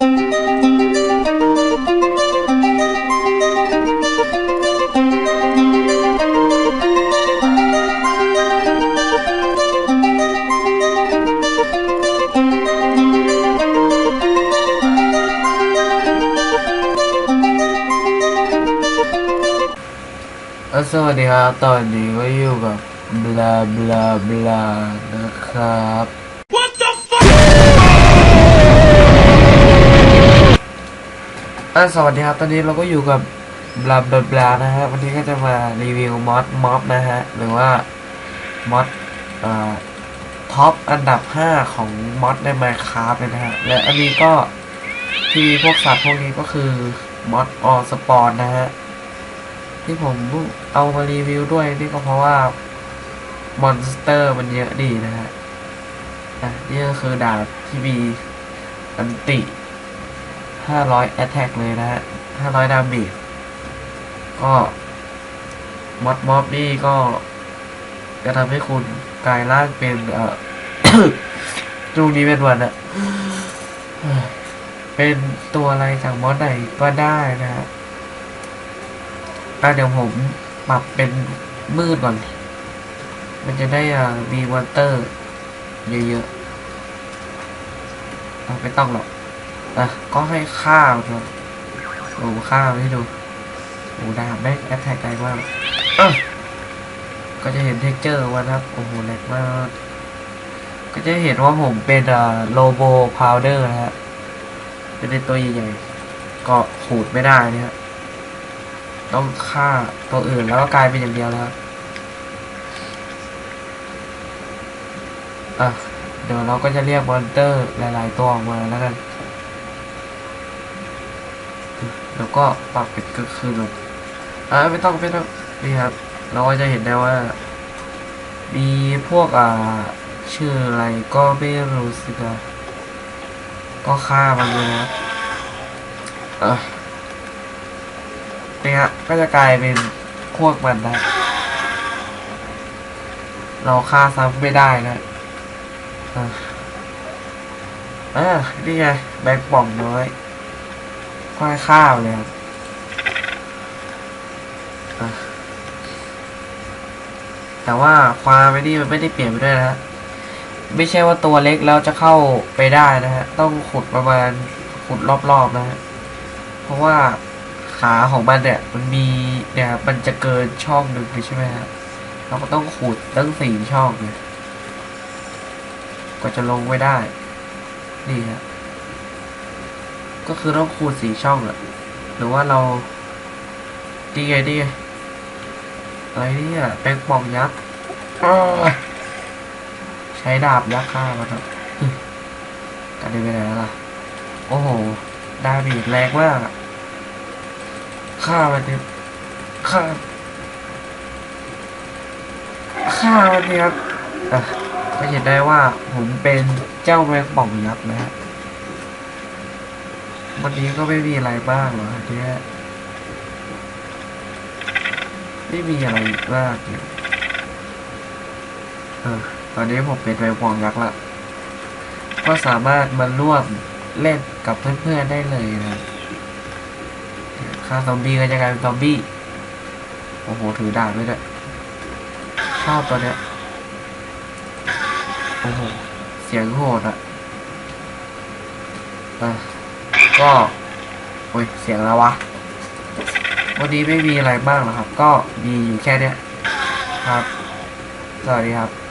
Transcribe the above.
เอ่อสวัสดีครับ ตอนนี้ก็อยู่กับ บลา บลา บลา นะครับ อะสวัสดีครับ ตอนนี้เราก็อยู่กับบลาบลาบลานะฮะวันนี้ก็จะมารีวิวมอดม็อบนะฮะ หรือว่ามอดอ่าท็อปอันดับ 5 ของมอดใน Minecraft เลยนะฮะ และอันนี้ก็ที่พวกสัตว์พวกนี้ก็คือมอดออสปอนนะฮะ ที่ผมเอามารีวิวด้วยนี่ก็เพราะว่ามอนสเตอร์มันเยอะดีนะฮะ อะ นี่ก็คือดาบที่มีอันติ 500 attack เลยนะฮะ 500 ดาเมจก็มอดมอบนี่ก็จะทำให้คุณกลายร่างเป็น เอ่อช่วงนี้เป็นวันอะเป็นตัวอะไรจากมอดไหนก็ได้นะฮะอ่เดี๋ยวผมปรับเป็นมืดก่อน มันจะได้อ่ามีวอเตอร์ เยอะๆไม่ต้องหรอก อะก็ให้ข้าวเถอะโอ้ข้าวให้ดูโอ้ดาบแม่งแอตแทกไกลมากก็จะเห็นเท็กเจอร์วันครับโอ้โหแรงมาก ก็จะเห็นว่าผมเป็นอ่าโลโบพาวเดอร์นะฮะเป็นตัวใหญ่ๆก็ขูดไม่ได้เนี่ยฮะต้องฆ่าตัวอื่นแล้วก็กลายเป็นอย่างเดียวแล้วอะเดี๋ยวเราก็จะเรียกมอนเตอร์หลาย ๆ ตัวออกมาแล้วกัน แล้วก็ปรับเป็นก็คือแบอะไม่ต้องไม่ต้องนี่ครับ เราก็จะเห็นได้ว่า มีพวกอ่าชื่ออะไรก็ไม่รู้สินะก็ฆ่ามันเลยนะอะนี่ฮะก็จะกลายเป็นพวกมันนะเราฆ่าซ้ำไม่ได้นะอะอ่านี่ไงแบงค์ป่องน้อย ค่อยฆ่าไปเลยครับแต่ว่าความไม่นี่มันไม่ได้เปลี่ยนไปด้วยนะฮะไม่ใช่ว่าตัวเล็กแล้วจะเข้าไปได้นะฮะ ต้องขุดประมาณขุดรอบๆนะฮะ เพราะว่าขาของมันเนี่ยมันมีเนี่ยมันจะเกินช่องหนึ่งใช่ไหมครับเราก็ต้องขูดตั้งสี่ช่องเลยก็จะลงไว้ได้ นี่ฮะ ก็คือต้องขูดสี่ช่องอะหรือว่าเราดีไงดีไงอะไรเนี่ยแป้งปองยักษ์ใช้ดาบยักษ์ฆ่ามันครับกันได้ไปไหนแล้วล่ะ โอ้โหดาบีดแรงมากฆ่ามันเนี่ยฆ่าฆ่ามันเนี่ยครับอะก็เห็นได้ว่าผมเป็นเจ้าแมงป่องยักษ์นะฮะ วันนี้ก็ไม่มีอะไรบ้างหรอเนี่ยไม่มีอะไรมากเลยเออ ตอนนี้ผมเป็นแมงป่องยักษ์ละ ก็สามารถมาร่วมเล่นกับเพื่อนๆได้เลยนะฆ่าซอมบี้ก็จะกลายเป็นซอมบี้ โอ้โห ถือดาบด้วยด้วยชอบตัวเนี้ย โอ้โห เสียงโหดอะอะ ก็โอ้ยเสียงแล้ววะวันนี้ไม่มีอะไรมากหรอครับ ก็มีอยู่แค่เนี้ยครับ สวัสดีครับ